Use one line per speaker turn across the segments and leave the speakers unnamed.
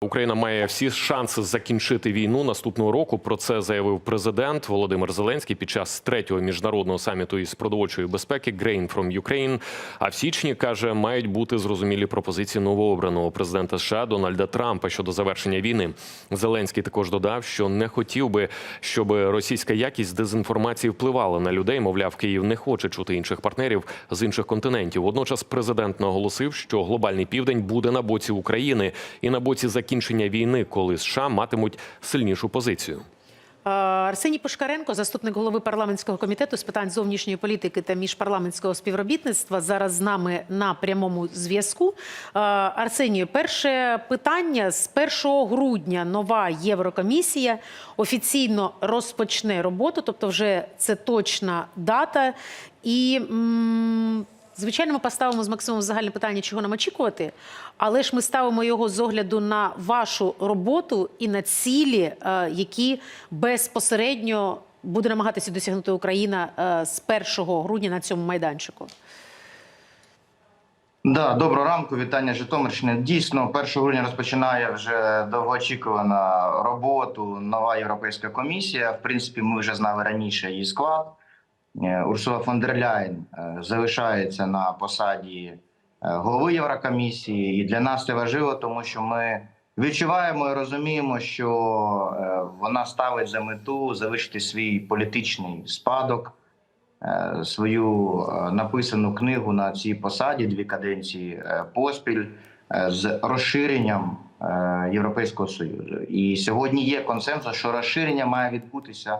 Україна має всі шанси закінчити війну наступного року. Про це заявив президент Володимир Зеленський під час третього міжнародного саміту із продовольчої безпеки Grain from Ukraine. А в січні каже, мають бути зрозумілі пропозиції новообраного президента США Дональда Трампа щодо завершення війни. Зеленський також додав, що не хотів би, щоб російська якість дезінформації впливала на людей. Мовляв, Київ не хоче чути інших партнерів з інших континентів. Водночас президент наголосив, що глобальний південь буде на боці України і на боці закінчення війни, коли США матимуть сильнішу позицію.
Е, Арсеній Пушкаренко, заступник голови парламентського комітету з питань зовнішньої політики та міжпарламентського співробітництва, зараз з нами на прямому зв'язку. Е, Арсенію, перше питання з 1 грудня нова Єврокомісія офіційно розпочне роботу, тобто вже це точна дата. І Звичайно, ми поставимо з Максимом загальне питання, чого нам очікувати, але ж ми ставимо його з огляду на вашу роботу і на цілі, е, які безпосередньо буде намагатися досягнути Україна е, з 1 грудня на цьому майданчику.
Да, доброго ранку, вітання Житомирщини. Дійсно, 1 грудня розпочинає вже довгоочікувана роботу нова європейська комісія. В принципі, ми вже знали раніше її склад. Е, Урсула фон дер Ляєн е, залишається на посаді е, голови Єврокомісії, і для нас це важливо, тому що ми відчуваємо і розуміємо, що вона ставить за мету залишити свій політичний спадок свою написану книгу на цій посаді дві каденції поспіль з розширенням Європейського союзу. І сьогодні є консенсус, що розширення має відбутися,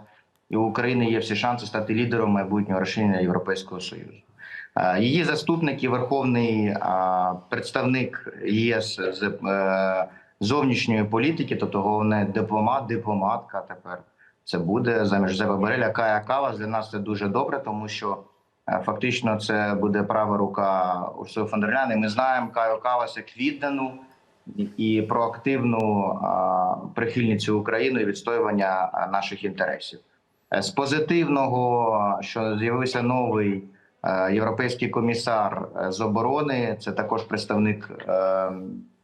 і у України є всі шанси стати лідером майбутнього розширення Європейського союзу. Її заступник і верховний представник ЄС з е, зовнішньої політики, тобто головне дипломат, дипломатка тепер це буде заміж Жозепа Бореля. Кая Калас для нас це дуже добре, тому що е, фактично це буде права рука Урсули фон Ми знаємо Каю Калас як віддану і проактивну прихильницю України і відстоювання наших інтересів. Е, З позитивного, що з'явився новий е, європейський комісар е, з оборони, це також представник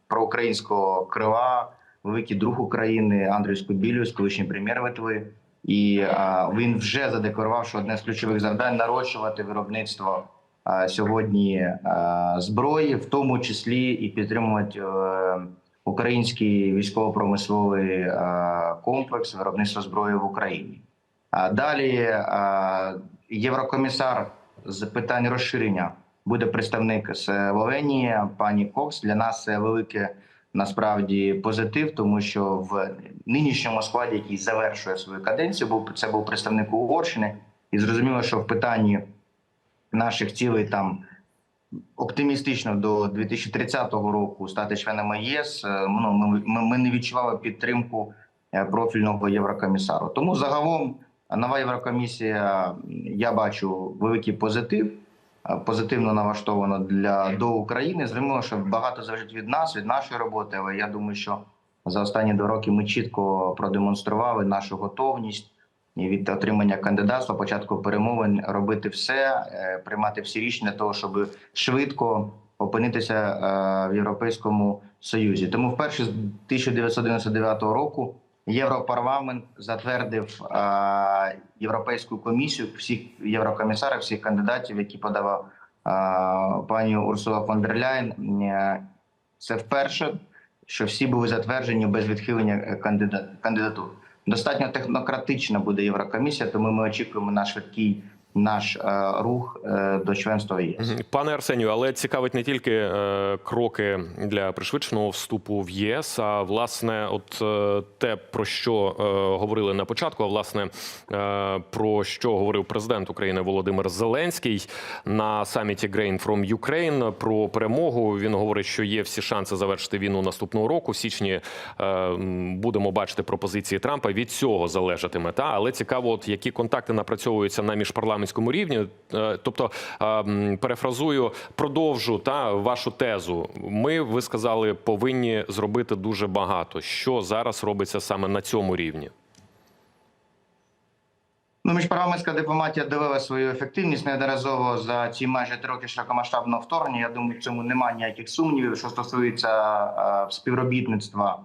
проукраїнського крила, великий друг України Андрій Скобілюс, колишній прем'єр Литви. І він вже задекларував, що одне з ключових завдань нарощувати виробництво сьогодні зброї, в тому числі і підтримувати український військово-промисловий комплекс виробництва зброї в Україні. Далі єврокомісар з питань розширення буде представник Словенії, пані Кокс. Для нас це велике насправді позитив, тому що в нинішньому складі, який завершує свою каденцію, був це був представник Угорщини, і зрозуміло, що в питанні наших цілей там оптимістично до 2030 року стати членами ЄС. е, Ну ми, ми, ми не відчували підтримку е, профільного єврокомісару. Тому загалом нова єврокомісія я бачу великий позитив. е, Позитивно налаштовано для до України. Зрозуміло, що багато залежить від нас, від нашої роботи. Але я думаю, що за останні два роки ми чітко продемонстрували нашу готовність і від отримання кандидатства, початку перемовин робити все, е, приймати всі рішення того, щоб швидко опинитися е, в Європейському Союзі. Тому вперше з 1999 року Європарламент затвердив е, Європейську комісію всіх єврокомісарів, всіх кандидатів, які подавав е, пані Урсула фон дер Ляєн. Е, Це вперше, що всі були затверджені без відхилення е, кандидат, кандидатур. Достатньо технократична буде Єврокомісія, тому ми очікуємо на швидкий наш е, рух е, до членства ЄС.
Пане Арсенію, але цікавить не тільки е, кроки для пришвидшеного вступу в ЄС, а власне, от те, про що говорили на початку, а власне про що говорив президент України Володимир Зеленський на саміті Grain from Ukraine про перемогу. Він говорить, що є всі шанси завершити війну наступного року. В січні будемо бачити пропозиції Трампа. Від цього залежатиме та але цікаво, от які контакти напрацьовуються на міжпарламентському рівні. Е, Тобто, е, перефразую, продовжу та вашу тезу. Ми ви сказали, повинні зробити дуже багато. Що зараз робиться саме на цьому рівні?
Ну, міжпарламентська дипломатія довела свою ефективність неодноразово за ці майже три роки широкомасштабного вторгнення. Я думаю, в цьому немає ніяких сумнівів. Що стосується е, співробітництва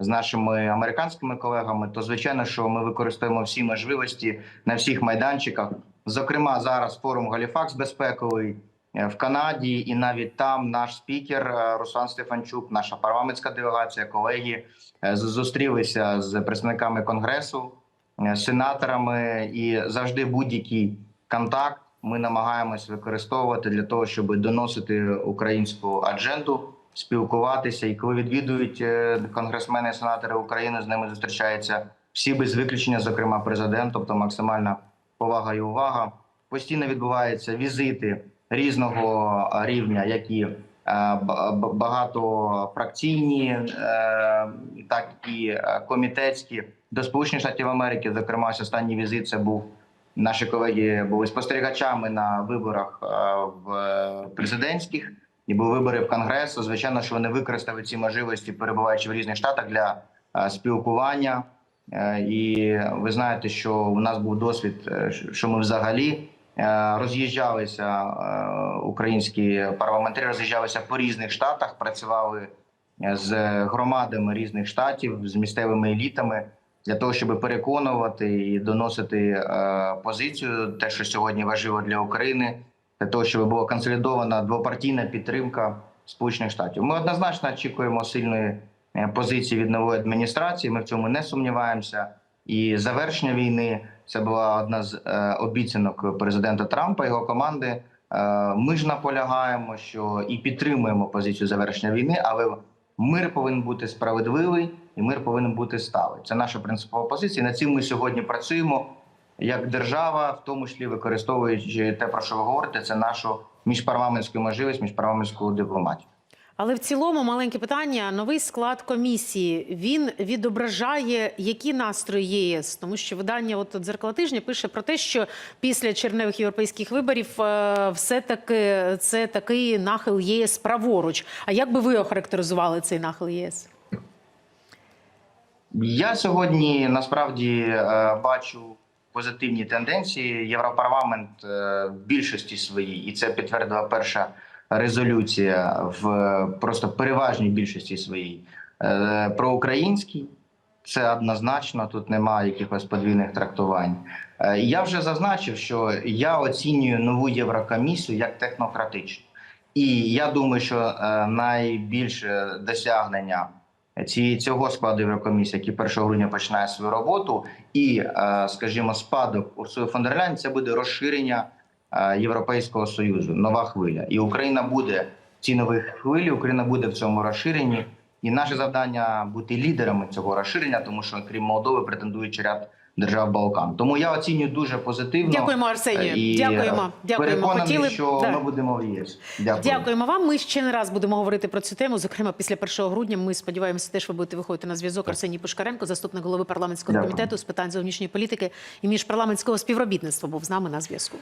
з нашими американськими колегами, то звичайно, що ми використовуємо всі можливості на всіх майданчиках. Зокрема, зараз форум Галіфакс безпековий е, в Канаді, і навіть там наш спікер е, Руслан Стефанчук, наша парламентська делегація, колеги е, зустрілися з представниками конгресу, сенаторами, і завжди будь-який контакт ми намагаємось використовувати для того, щоб доносити українську адженду, спілкуватися. І коли відвідують конгресмени і сенатори України, з ними зустрічаються всі без виключення, зокрема президент, тобто максимальна повага і увага. Постійно відбуваються візити різного е, рівня, які е, багатофракційні, е, так і комітетські до Сполучених Штатів Америки. Зокрема, останній візит це був наші колеги були спостерігачами на виборах в президентських і були вибори в Конгресу. Звичайно, що вони використали ці можливості, перебуваючи в різних штатах для спілкування. Е, І ви знаєте, що у нас був досвід, е, що ми взагалі е, роз'їжджалися, українські парламентарі роз'їжджалися по різних штатах, працювали з громадами різних штатів, з місцевими елітами для того, щоб переконувати і доносити позицію, те, що сьогодні важливо для України, для того, щоб була консолідована двопартійна підтримка Сполучених Штатів. Ми однозначно очікуємо сильної позиції від нової адміністрації. Ми в цьому не сумніваємося. І завершення війни це була одна з е, обіцянок президента Трампа його команди. Е, ми ж наполягаємо, що і підтримуємо позицію завершення війни, але мир повинен бути справедливий і мир повинен бути сталий. Це наша принципова позиція. Над цим ми сьогодні працюємо як держава, в тому числі використовуючи те, про що ви говорите, це нашу міжпарламентську можливість, міжпарламентську дипломатію.
Але в цілому маленьке питання: новий склад комісії він відображає які настрої ЄС, тому що видання от дзеркало тижня пише про те, що після черневих європейських виборів е, все таки це такий нахил ЄС праворуч. А як би ви охарактеризували цей нахил ЄС?
Я сьогодні насправді е, бачу позитивні тенденції. Європарламент е, в більшості своїй, і це підтвердила перша резолюція в просто переважній більшості своїй е, проукраїнський. Це однозначно, тут немає якихось подвійних трактувань. Е, Я вже зазначив, що я оцінюю нову Єврокомісію як технократичну. І я думаю, що е, найбільше досягнення цього складу Єврокомісії, який 1 грудня починає свою роботу, і, скажімо, спадок Урсули фон дер Ляйн – це буде розширення Європейського Союзу, нова хвиля. І Україна буде в цій новій хвилі, Україна буде в цьому розширенні. І наше завдання бути лідерами цього розширення, тому що крім Молдови претендують ряд держав Балкан. Тому я оцінюю дуже позитивно.
Дякуємо, Арсенію.
І, е,
Дякуємо. Дякуємо. Хотіли
що
Да.
ми будемо в ЄС. Дякую.
Дякуємо вам. Ми ще не раз будемо говорити про цю тему. Зокрема, після 1 грудня. Ми сподіваємося, теж ви будете виходити на зв'язок. Арсеній Пушкаренко, заступник голови парламентського
Дякую.
комітету з питань зовнішньої політики і міжпарламентського співробітництва, був з нами на зв'язку.